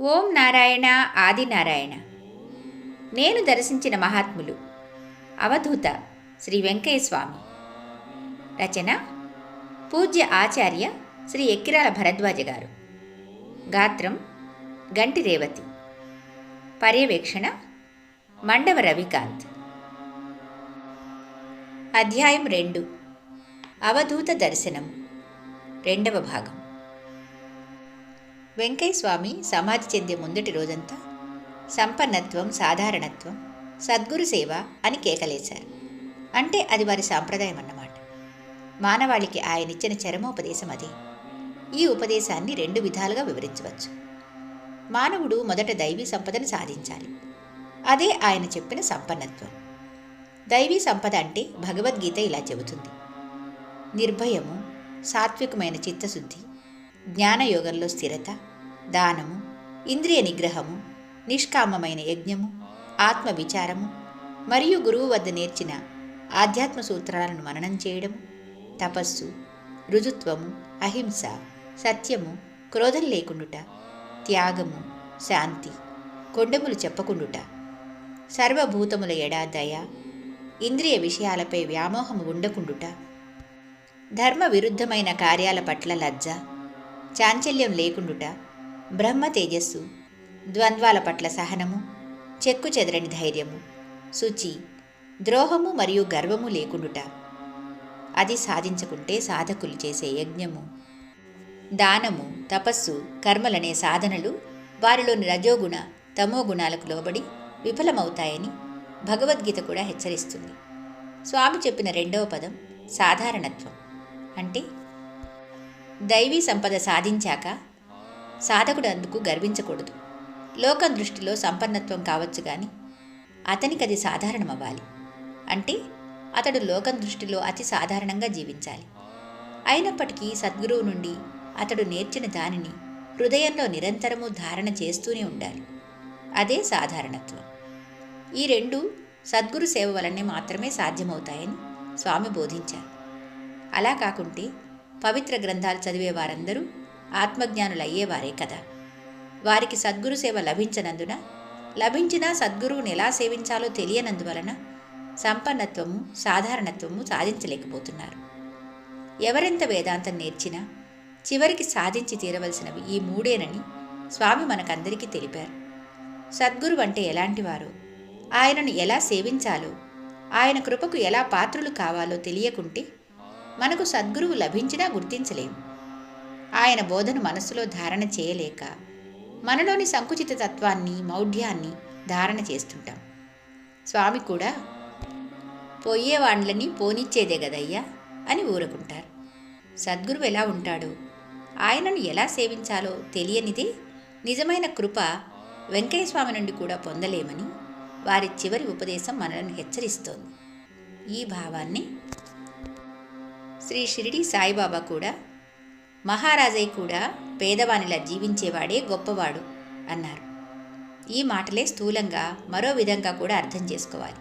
ఓం నారాయణ ఆది నారాయణ. నేను దర్శించిన మహాత్ములు. అవధూత శ్రీ వెంకయ్య స్వామి రచన పూజ్య ఆచార్య శ్రీ ఎక్కిరాల భరద్వాజ గారు. గాత్రం గంటి రేవతి. పర్యవేక్షణ మండవ రవికాంత్. అధ్యాయం రెండు. అవధూత దర్శనం. రెండవ భాగం. వెంకయ్య స్వామి సమాధి చెందే ముందటి రోజంతా సంపన్నత్వం సాధారణత్వం సద్గురు సేవ అని కేకలేశారు. అంటే అది వారి సాంప్రదాయం అన్నమాట మానవాళికి ఆయనిచ్చిన చరమోపదేశం అదే. ఈ ఉపదేశాన్ని రెండు విధాలుగా వివరించవచ్చు. మానవుడు మొదట దైవీ సంపదను సాధించాలి. అదే ఆయన చెప్పిన సంపన్నత్వం. దైవీ సంపద అంటే భగవద్గీత ఇలా చెబుతుంది. నిర్భయము సాత్వికమైన చిత్తశుద్ధి జ్ఞానయోగంలో స్థిరత దానము ఇంద్రియ నిగ్రహము నిష్కామమైన యజ్ఞము ఆత్మ విచారము మరియు గురువు వద్ద నేర్చిన ఆధ్యాత్మ సూత్రాలను మననం చేయడము తపస్సు రుజుత్వము అహింస సత్యము క్రోధం లేకుండుట త్యాగము శాంతి కొండములు చెప్పకుండుట సర్వభూతముల ఎడా దయ ఇంద్రియ విషయాలపై వ్యామోహము ఉండకుండుట ధర్మ విరుద్ధమైన కార్యాల పట్ల లజ్జ చాంచల్యం లేకుండుట బ్రహ్మ తేజస్సు ద్వంద్వాల పట్ల సహనము చెక్కు చెదరని ధైర్యము శుచి ద్రోహము మరియు గర్వము లేకుండుట. అది సాధించకుంటే సాధకులు చేసే యజ్ఞము దానము తపస్సు కర్మలనే సాధనలు వారిలోని రజోగుణ తమో గుణాలకు లోబడి విఫలమవుతాయని భగవద్గీత కూడా హెచ్చరిస్తుంది. స్వామి చెప్పిన రెండవ పదం సాధారణత్వం. అంటే దైవీ సంపద సాధించాక సాధకుడు అందుకు గర్వించకూడదు. లోకం దృష్టిలో సంపన్నత్వం కావచ్చు కానీ అతనికి అది సాధారణమవ్వాలి. అంటే అతడు లోకం దృష్టిలో అతి సాధారణంగా జీవించాలి. అయినప్పటికీ సద్గురువు నుండి అతడు నేర్చిన దానిని హృదయంలో నిరంతరము ధారణ చేస్తూనే ఉండాలి. అదే సాధారణత్వం. ఈ రెండు సద్గురు సేవ వలనే మాత్రమే సాధ్యమవుతాయని స్వామి బోధించారు. అలా కాకుంటే పవిత్ర గ్రంథాలు చదివే వారందరూ ఆత్మజ్ఞానులు అయ్యేవారే కదా. వారికి సద్గురు సేవ లభించనందున లభించినా సద్గురువుని ఎలా సేవించాలో తెలియనందువలన సంపన్నత్వము సాధారణత్వము సాధించలేకపోతున్నారు. ఎవరెంత వేదాంతం నేర్చినా చివరికి సాధించి తీరవలసినవి ఈ మూడేనని స్వామి మనకందరికీ తెలిపారు. సద్గురు అంటే ఎలాంటివారో ఆయనను ఎలా సేవించాలో ఆయన కృపకు ఎలా పాత్రులు కావాలో తెలియకుంటే మనకు సద్గురువు లభించినా గుర్తించలేము. ఆయన బోధను మనస్సులో ధారణ చేయలేక మనలోని సంకుచిత తత్వాన్ని మౌఢ్యాన్ని ధారణ చేస్తుంటాం. స్వామి కూడా పోయేవాండ్లని పోనిచ్చేదే గదయ్యా అని ఊరుకుంటారు. సద్గురువు ఎలా ఉంటాడో? ఆయనను ఎలా సేవించాలో తెలియనిదే నిజమైన కృప వెంకయ్యస్వామి నుండి కూడా పొందలేమని వారి చివరి ఉపదేశం మనల్ని హెచ్చరిస్తోంది. ఈ భావాన్ని శ్రీ షిరిడి సాయిబాబా కూడా మహారాజయ్య కూడా పేదవానిలా జీవించేవాడే గొప్పవాడు అన్నారు. ఈ మాటలే స్థూలంగా మరో విధంగా కూడా అర్థం చేసుకోవాలి.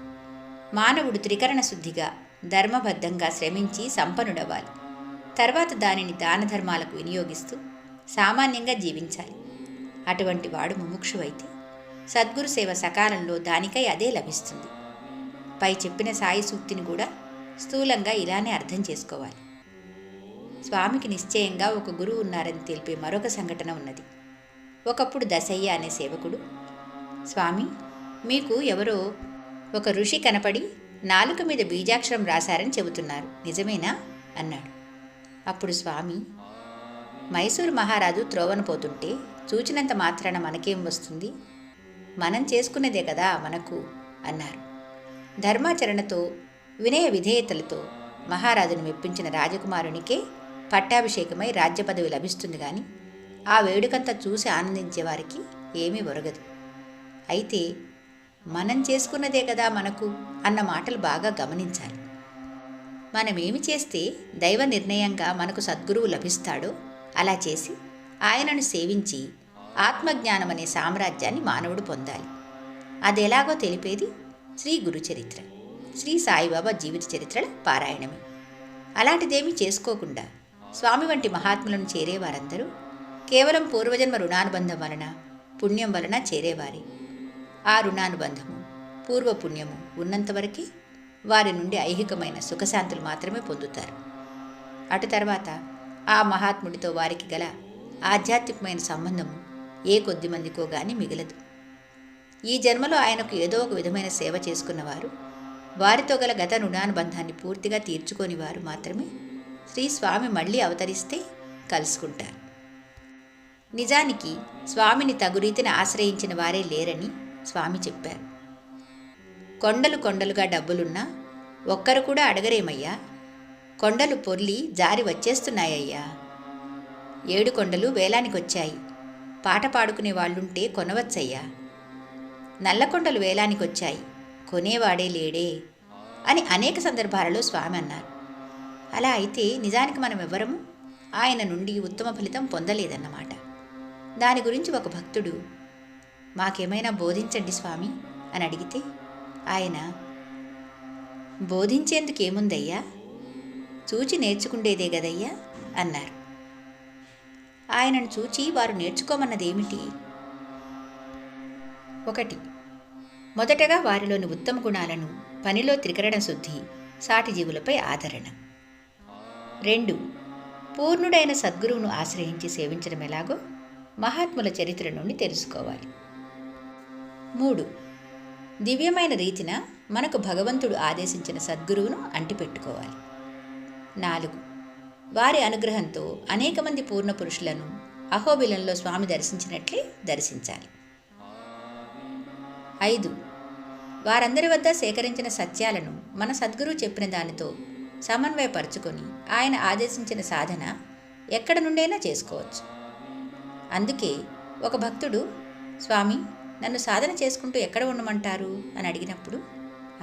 మానవుడు త్రికరణ శుద్ధిగా ధర్మబద్ధంగా శ్రమించి సంపన్నుడవ్వాలి. తర్వాత దానిని దాన ధర్మాలకు వినియోగిస్తూ సామాన్యంగా జీవించాలి. అటువంటి వాడు ముముక్షువైతే సద్గురు సేవ సకాలంలో దానికై అదే లభిస్తుంది. పై చెప్పిన సాయి సూక్తిని కూడా స్థూలంగా ఇలానే అర్థం చేసుకోవాలి. స్వామికి నిశ్చయంగా ఒక గురువు ఉన్నారని తెలిపే మరొక సంఘటన ఉన్నది. ఒకప్పుడు దశయ్య అనే సేవకుడు స్వామి మీకు ఎవరో ఒక ఋషి కనపడి నాలుక మీద బీజాక్షరం రాశారని చెబుతున్నారు. నిజమేనా? అన్నాడు. అప్పుడు స్వామి మైసూరు మహారాజు త్రోవను పోతుంటే చూచినంత మాత్రాన మనకేం వస్తుంది? మనం చేసుకునేదే కదా మనకు అన్నారు. ధర్మాచరణతో వినయ విధేయతలతో మహారాజును మెప్పించిన రాజకుమారునికే పట్టాభిషేకమై రాజ్య పదవి లభిస్తుంది కానీ ఆ వేడుకంతా చూసి ఆనందించే వారికి ఏమీ ఒరగదు. అయితే మనం చేసుకున్నదే కదా మనకు అన్న మాటలు బాగా గమనించాలి. మనమేమి చేస్తే దైవ నిర్ణయంగా మనకు సద్గురువు లభిస్తాడో అలా చేసి ఆయనను సేవించి ఆత్మజ్ఞానం అనే సామ్రాజ్యాన్ని మానవుడు పొందాలి. అది ఎలాగో తెలిపేది శ్రీ గురుచరిత్ర శ్రీ సాయిబాబా జీవిత చరిత్రల పారాయణమే. అలాంటిదేమీ చేసుకోకుండా స్వామి వంటి మహాత్ములను చేరే వారందరూ కేవలం పూర్వజన్మ రుణానుబంధం వలన పుణ్యం వలన చేరేవారి. ఆ రుణానుబంధము పూర్వపుణ్యము ఉన్నంతవరకు వారి నుండి ఐహికమైన సుఖశాంతులు మాత్రమే పొందుతారు. అటు తర్వాత ఆ మహాత్ముడితో వారికి గల ఆధ్యాత్మికమైన సంబంధము ఏ కొద్ది మందికో గాని మిగలదు. ఈ జన్మలో ఆయనకు ఏదో ఒక విధమైన సేవ చేసుకున్నవారు వారితో గల గత రుణానుబంధాన్ని పూర్తిగా తీర్చుకొని వారు మాత్రమే శ్రీ స్వామి మళ్ళీ అవతరిస్తే కలుసుకుంటారు. నిజానికి స్వామిని తగురీతిని ఆశ్రయించిన వారే లేరని స్వామి చెప్పారు. కొండలు కొండలుగా డబ్బులున్నా ఒక్కరు కూడా అడగరేమయ్యా? కొండలు పొర్లి జారి వచ్చేస్తున్నాయ్యా ఏడు కొండలు వేలానికొచ్చాయి. పాట పాడుకునే వాళ్ళుంటే కొనవచ్చయ్యా. నల్లకొండలు వేలానికొచ్చాయి. కొనేవాడే లేడే అని అనేక సందర్భాలలో స్వామి అన్నారు. అలా అయితే నిజానికి మనం ఎవ్వరము ఆయన నుండి ఉత్తమ ఫలితం పొందలేదన్నమాట. దాని గురించి ఒక భక్తుడు మాకేమైనా బోధించండి స్వామి అని అడిగితే ఆయన బోధించేందుకు ఏముందయ్యా? చూచి నేర్చుకుండేదే గదయ్యా అన్నారు. ఆయనను చూచి వారు నేర్చుకోమన్నదేమిటి? ఒకటి మొదటగా వారిలోని ఉత్తమ గుణాలను పనిలో త్రికరణ శుద్ధి సాటి జీవులపై ఆదరణ. రెండు. పూర్ణుడైన సద్గురువును ఆశ్రయించి సేవించడం ఎలాగో మహాత్ముల చరిత్ర నుండి తెలుసుకోవాలి. మూడు. దివ్యమైన రీతిన మనకు భగవంతుడు ఆదేశించిన సద్గురువును అంటిపెట్టుకోవాలి. నాలుగు. వారి అనుగ్రహంతో అనేక మంది పూర్ణ పురుషులను అహోబిలంలో స్వామి దర్శించినట్లే దర్శించాలి. ఐదు. వారందరి వద్ద సేకరించిన సత్యాలను మన సద్గురువు చెప్పిన దానితో సమన్వయపరుచుకొని ఆయన ఆదేశించిన సాధన ఎక్కడ నుండైనా చేసుకోవచ్చు. అందుకే ఒక భక్తుడు స్వామి నన్ను సాధన చేసుకుంటూ ఎక్కడ ఉండమంటారు? అని అడిగినప్పుడు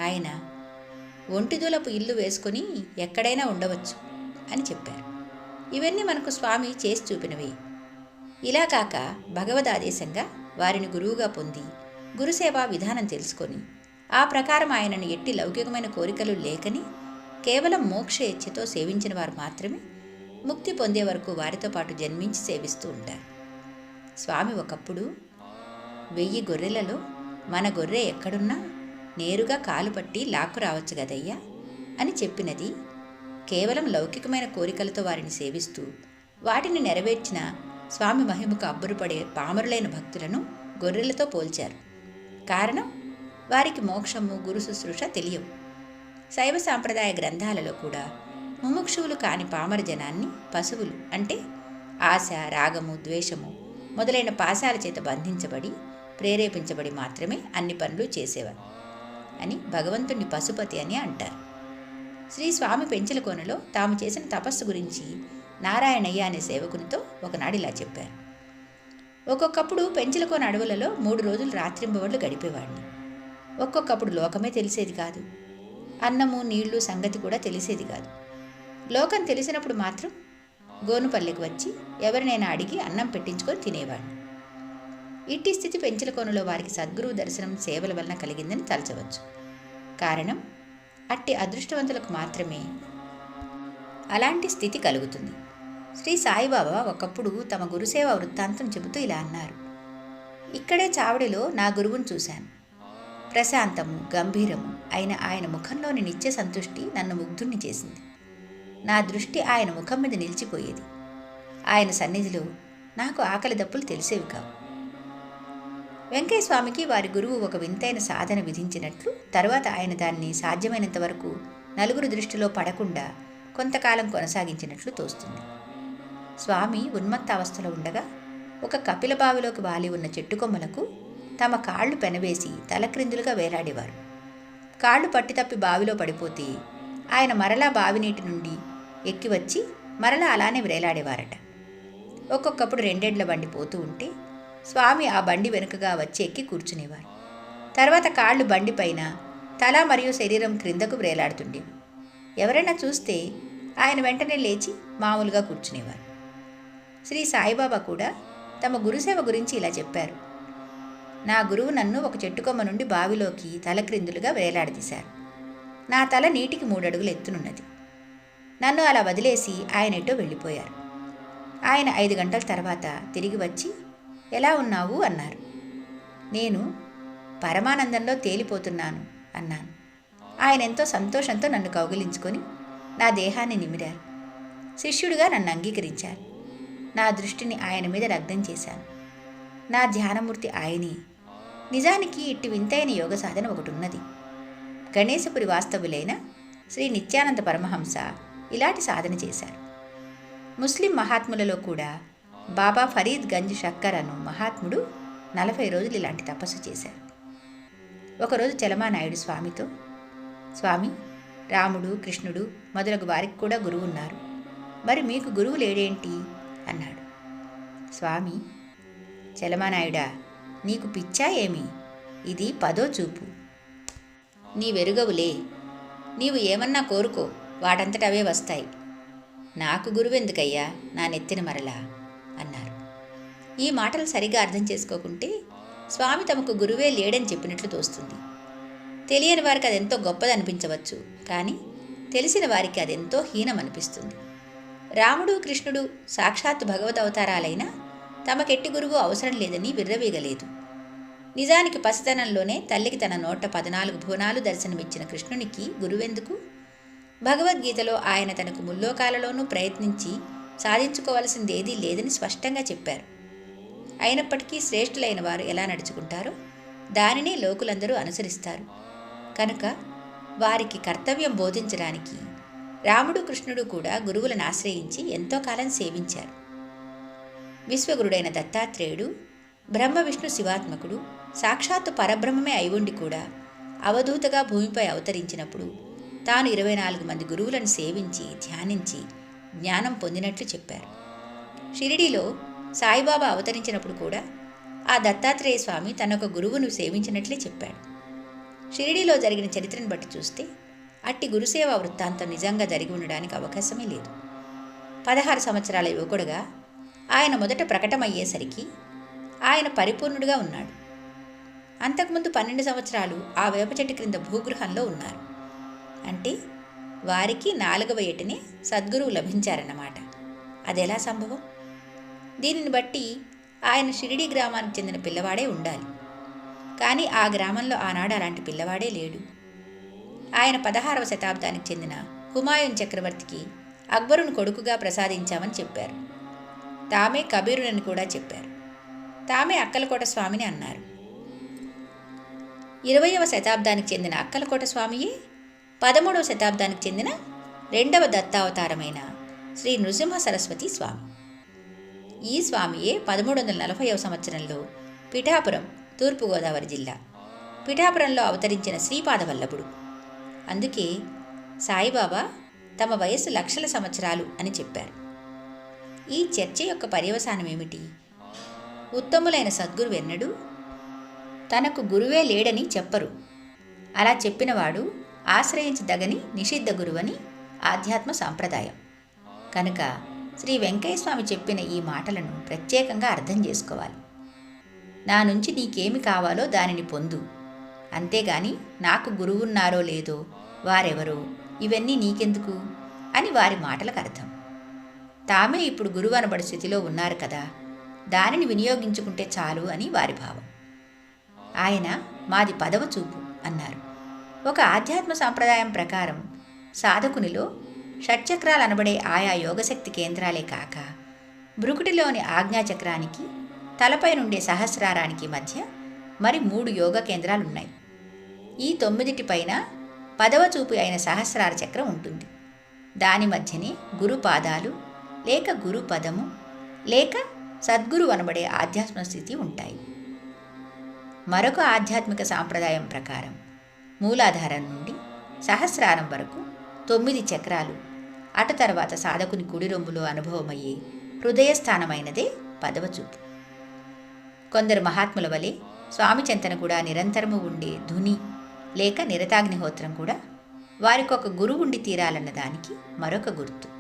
ఆయన ఒంటిదూలపు ఇల్లు వేసుకొని ఎక్కడైనా ఉండవచ్చు అని చెప్పారు. ఇవన్నీ మనకు స్వామి చేసి చూపినవి. ఇలా కాక భగవద్ ఆదేశంగా వారిని గురువుగా పొంది గురుసేవా విధానం తెలుసుకొని ఆ ప్రకారం ఆయనను ఎట్టి లౌకికమైన కోరికలు లేకని కేవలం మోక్ష ఇచ్ఛతో సేవించిన వారు మాత్రమే ముక్తి పొందే వరకు వారితో పాటు జన్మించి సేవిస్తూ ఉంటారు. స్వామి ఒకప్పుడు వెయ్యి గొర్రెలలో మన గొర్రె ఎక్కడున్నా నేరుగా కాలు పట్టి లాక్కు రావచ్చు గదయ్యా అని చెప్పినది కేవలం లౌకికమైన కోరికలతో వారిని సేవిస్తూ వాటిని నెరవేర్చిన స్వామి మహిమకు అబ్బురుపడే పామరులైన భక్తులను గొర్రెలతో పోల్చారు. కారణం వారికి మోక్షము గురు శుశ్రూష తెలియవు. శైవ సాంప్రదాయ గ్రంథాలలో కూడా ముముక్షువులు కాని పామర జనాన్ని పశువులు అంటే ఆశ రాగము ద్వేషము మొదలైన పాశాల చేత బంధించబడి ప్రేరేపించబడి మాత్రమే అన్ని పనులు చేసేవారు అని భగవంతుణ్ణి పశుపతి అని అంటారు. శ్రీ స్వామి పెంచలకోనలో తాము చేసిన తపస్సు గురించి నారాయణయ్య అనే సేవకునితో ఒకనాడు ఇలా చెప్పారు. ఒక్కొక్కప్పుడు పెంచలకోన అడవులలో మూడు రోజులు రాత్రింబవళ్ళు గడిపేవాడిని. ఒక్కొక్కప్పుడు లోకమే తెలిసేది కాదు. అన్నము నీళ్ళు సంగతి కూడా తెలిసేది కాదు. లోకం తెలిసినప్పుడు మాత్రం గోనుపల్లెకి వచ్చి ఎవరినైనా అడిగి అన్నం పెట్టించుకొని తినేవాడిని ఇట్టి స్థితి పెంచలకోనలో వారికి సద్గురువు దర్శనం సేవల వలన కలిగిందని తలచవచ్చు. కారణం అట్టి అదృష్టవంతులకు మాత్రమే అలాంటి స్థితి కలుగుతుంది. శ్రీ సాయిబాబా ఒకప్పుడు తమ గురుసేవ వృత్తాంతం చెబుతూ ఇలా అన్నారు. ఇక్కడే చావడిలో నా గురువును చూశాను. ప్రశాంతము గంభీరము అయిన ఆయన ముఖంలోని నిత్య సంతుష్టి నన్ను ముగ్ధుణ్ణి చేసింది. నా దృష్టి ఆయన ముఖం మీద నిలిచిపోయేది. ఆయన సన్నిధిలో నాకు ఆకలి దప్పులు తెలిసేవి కావు. వెంకయ్యస్వామికి వారి గురువు ఒక వింతైన సాధన విధించినట్లు తర్వాత ఆయన దాన్ని సాధ్యమైనంత వరకు నలుగురు దృష్టిలో పడకుండా కొంతకాలం కొనసాగించినట్లు తోస్తుంది. స్వామి ఉన్మత్త అవస్థలో ఉండగా ఒక కపిల బావిలోకి వాలి ఉన్న చెట్టు కొమ్మలకు తమ కాళ్ళు పెనవేసి తలక్రిందులుగా వేలాడేవారు. కాళ్ళు పట్టితప్పి బావిలో పడిపోతే ఆయన మరలా బావి నీటి నుండి ఎక్కి వచ్చి మరలా అలానే వేలాడేవారట. ఒక్కొక్కప్పుడు రెండేళ్ళ బండి పోతూ ఉంటే స్వామి ఆ బండి వెనుకగా వచ్చి ఎక్కి కూర్చునేవారు. తర్వాత కాళ్ళు బండి పైన తల మరియు శరీరం క్రిందకు వేలాడుతుండేవి ఎవరైనా చూస్తే ఆయన వెంటనే లేచి మామూలుగా కూర్చునేవారు. శ్రీ సాయిబాబా కూడా తమ గురుసేవ గురించి ఇలా చెప్పారు. నా గురువు నన్ను ఒక చెట్టుకొమ్మ నుండి బావిలోకి తలక్రిందులుగా వేలాడదీశారు. నా తల నీటికి మూడడుగులు ఎత్తునున్నది. నన్ను అలా వదిలేసి ఆయన ఎటో వెళ్ళిపోయారు. ఆయన ఐదు గంటల తర్వాత తిరిగి వచ్చి ఎలా ఉన్నావు? అన్నారు. నేను పరమానందంలో తేలిపోతున్నాను అన్నాను. ఆయన ఎంతో సంతోషంతో నన్ను కౌగిలించుకొని నా దేహాన్ని నిమిరారు. శిష్యుడిగా నన్ను అంగీకరించారు. నా దృష్టిని ఆయన మీద లగ్నం చేశాను నా ధ్యానమూర్తి ఆయనే నిజానికి ఇట్టి వింతైన యోగ సాధన ఒకటి ఉన్నది గణేశపురి వాస్తవులైన శ్రీ నిత్యానంద పరమహంస ఇలాంటి సాధన చేశారు. ముస్లిం మహాత్ములలో కూడా బాబా ఫరీద్ గంజ్ షక్కర్ అను మహాత్ముడు నలభై రోజులు ఇలాంటి తపస్సు చేశారు. ఒకరోజు చలమానాయుడు స్వామితో స్వామి రాముడు కృష్ణుడు మొదలగు వారికి కూడా గురువు ఉన్నారు. మరి మీకు గురువు లేడేంటి అన్నాడు. స్వామి చలమానాయుడా నీకు పిచ్చా ఏమి? ఇది పదో చూపు. నీ వెరుగవులే. నీవు ఏమన్నా కోరుకో వాటంతట అవే వస్తాయి. నాకు గురువెందుకయ్యా నా నెత్తిన మరలా? అన్నారు. ఈ మాటలు సరిగా అర్థం చేసుకోకుంటే స్వామి తమకు గురువే లేడని చెప్పినట్లు తోస్తుంది. తెలియని వారికి అదెంతో గొప్పదనిపించవచ్చు కానీ తెలిసిన వారికి అదెంతో హీనం అనిపిస్తుంది రాముడు కృష్ణుడు సాక్షాత్ భగవద్ అవతారాలైనా తమకెట్టి గురువు అవసరం లేదని విర్రవీగలేదు. నిజానికి పసితనంలోనే తల్లికి తన నోట పద్నాలుగు భువనాలు దర్శనమిచ్చిన కృష్ణునికి గురువెందుకు? భగవద్గీతలో ఆయన తనకు ముల్లోకాలలోనూ ప్రయత్నించి సాధించుకోవలసిందేదీ లేదని స్పష్టంగా చెప్పారు. అయినప్పటికీ శ్రేష్ఠులైన వారు ఎలా నడుచుకుంటారో దానినే లోకులందరూ అనుసరిస్తారు. కనుక వారికి కర్తవ్యం బోధించడానికి రాముడు కృష్ణుడు కూడా గురువులను ఆశ్రయించి ఎంతో కాలం సేవించారు. విశ్వగురుడైన దత్తాత్రేయుడు బ్రహ్మ విష్ణు శివాత్మకుడు సాక్షాత్తు పరబ్రహ్మమే అయి ఉండి కూడా అవధూతగా భూమిపై అవతరించినప్పుడు తాను ఇరవై నాలుగు మంది గురువులను సేవించి ధ్యానించి జ్ఞానం పొందినట్లు చెప్పారు. షిరిడీలో సాయిబాబా అవతరించినప్పుడు కూడా ఆ దత్తాత్రేయ స్వామి తనొక గురువును సేవించినట్లే చెప్పాడు. షిరిడీలో జరిగిన చరిత్రను బట్టి చూస్తే అట్టి గురుసేవ వృత్తాంతం నిజంగా జరిగి ఉండడానికి అవకాశమే లేదు. పదహారు సంవత్సరాల యువకుడుగా ఆయన మొదట ప్రకటమయ్యేసరికి ఆయన పరిపూర్ణుడిగా ఉన్నాడు. అంతకుముందు పన్నెండు సంవత్సరాలు ఆ వేప చెట్టు క్రింద భూగృహంలో ఉన్నారు. అంటే వారికి నాలుగవ ఏటనే సద్గురువు లభించారన్నమాట. అదెలా సంభవం? దీనిని బట్టి ఆయన షిరిడి గ్రామానికి చెందిన పిల్లవాడే ఉండాలి. కానీ ఆ గ్రామంలో ఆనాడు అలాంటి పిల్లవాడే లేడు. ఆయన పదహారవ శతాబ్దానికి చెందిన హుమాయూన్ చక్రవర్తికి అక్బరును కొడుకుగా ప్రసాదించామని చెప్పారు. తామే కబీరునని కూడా చెప్పారు. తామే అక్కలకోట స్వామిని అన్నారు. ఇరవయవ శతాబ్దానికి చెందిన అక్కలకోట స్వామియే పదమూడవ శతాబ్దానికి చెందిన రెండవ దత్తావతారమైన శ్రీ నృసింహ సరస్వతి స్వామి. ఈ స్వామియే పదమూడు వందల నలభైవ సంవత్సరంలో పిఠాపురం తూర్పుగోదావరి జిల్లా పిఠాపురంలో అవతరించిన శ్రీపాదవల్లభుడు. అందుకే సాయిబాబా తమ వయస్సు లక్షల సంవత్సరాలు అని చెప్పారు. ఈ చర్చ యొక్క పర్యవసానం ఏమిటి? ఉత్తములైన సద్గురు వెన్నడు తనకు గురువే లేడని చెప్పరు. అలా చెప్పినవాడు ఆశ్రయించదగని నిషిద్ధ గురువని ఆధ్యాత్మ సాంప్రదాయం. కనుక శ్రీ వెంకయ్యస్వామి చెప్పిన ఈ మాటలను ప్రత్యేకంగా అర్థం చేసుకోవాలి. నా నుంచి నీకేమి కావాలో దానిని పొందు. అంతేగాని నాకు గురువున్నారో లేదో వారెవరో ఇవన్నీ నీకెందుకు? అని వారి మాటలకు అర్థం. తామే ఇప్పుడు గురువు అనబడి స్థితిలో ఉన్నారు కదా. దానిని వినియోగించుకుంటే చాలు అని వారి భావం. ఆయన మాది పదవ చూపు అన్నారు. ఒక ఆధ్యాత్మ సాంప్రదాయం ప్రకారం సాధకునిలో షట్చక్రాలు అనబడే ఆయా యోగశక్తి కేంద్రాలే కాక బ్రుకుటిలోని ఆజ్ఞాచక్రానికి తలపై నుండే సహస్రారానికి మధ్య మరి మూడు యోగ కేంద్రాలున్నాయి. ఈ తొమ్మిదిటి పైన పదవ చూపు అయిన సహస్రార చక్రం ఉంటుంది. దాని మధ్యనే గురుపాదాలు లేక గురు పదము లేక సద్గురు అనబడే ఆధ్యాత్మ స్థితి ఉంటాయి. మరొక ఆధ్యాత్మిక సాంప్రదాయం ప్రకారం మూలాధారం నుండి సహస్రారం వరకు తొమ్మిది చక్రాలు అట తర్వాత సాధకుని కుడి రొమ్ములో అనుభవమయ్యే హృదయస్థానమైనదే పదవ చూపు. కొందరు మహాత్ముల వలె స్వామి చింతన కూడా నిరంతరము ఉండే ధుని లేక నిరతాగ్నిహోత్రం కూడా వారికొక గురువు ఉండి తీరాలన్న దానికి మరొక గుర్తు.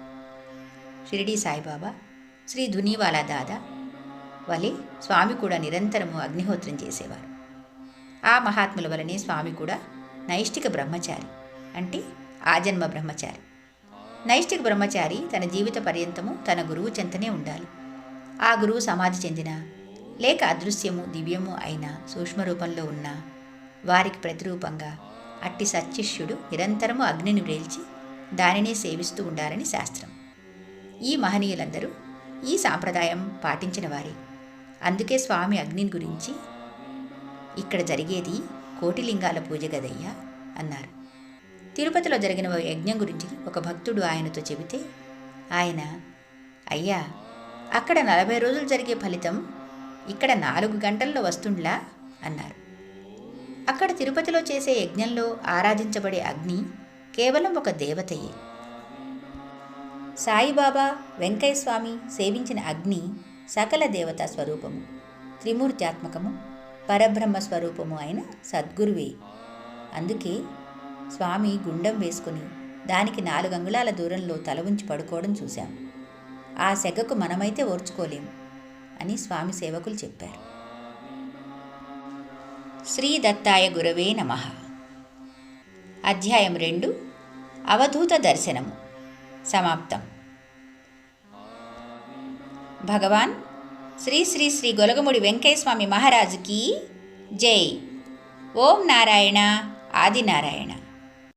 షిరిడీ సాయిబాబా శ్రీ ధునీవాలా దాదా వలె స్వామి కూడా నిరంతరము అగ్నిహోత్రం చేసేవారు. ఆ మహాత్ముల వలనే స్వామి కూడా నైష్టిక బ్రహ్మచారి అంటే ఆజన్మ బ్రహ్మచారి. నైష్టిక బ్రహ్మచారి తన జీవిత పర్యంతము తన గురువు చెంతనే ఉండాలి. ఆ గురువు సమాధి చెందిన లేక అదృశ్యము దివ్యము అయిన సూక్ష్మరూపంలో ఉన్న వారికి ప్రతిరూపంగా అట్టి సత్శిష్యుడు నిరంతరము అగ్నిని వేల్చి దానినే సేవిస్తూ ఉండాలని శాస్త్రం. ఈ మహనీయులందరూ ఈ సాంప్రదాయం పాటించిన వారే. అందుకే స్వామి అగ్నిని గురించి ఇక్కడ జరిగేది కోటిలింగాల పూజ గదయ్యా అన్నారు. తిరుపతిలో జరిగిన ఓ యజ్ఞం గురించి ఒక భక్తుడు ఆయనతో చెబితే ఆయన అయ్యా అక్కడ నలభై రోజులు జరిగే ఫలితం ఇక్కడ నాలుగు గంటల్లో వస్తుండ్లా అన్నారు. అక్కడ తిరుపతిలో చేసే యజ్ఞంలో ఆరాధించబడే అగ్ని కేవలం ఒక దేవతయే. సాయిబాబా వెంకయ్య స్వామి సేవించిన అగ్ని సకల దేవతా స్వరూపము త్రిమూర్త్యాత్మకము పరబ్రహ్మ స్వరూపము అయిన సద్గురువే. అందుకే స్వామి గుండం వేసుకుని దానికి నాలుగు అంగుళాల దూరంలో తల ఉంచి పడుకోవడం చూశాం. ఆ సెగకు మనమైతే ఓర్చుకోలేం అని స్వామి సేవకులు చెప్పారు. శ్రీ దత్తాయ గురవే నమ. అధ్యాయం రెండు అవధూత దర్శనము. సమాప్తం. భగవాన్ శ్రీ శ్రీ శ్రీ గొలగముడి వెంకయ్యస్వామి మహారాజుకి జై. ఓం నారాయణ ఆదినారాయణ.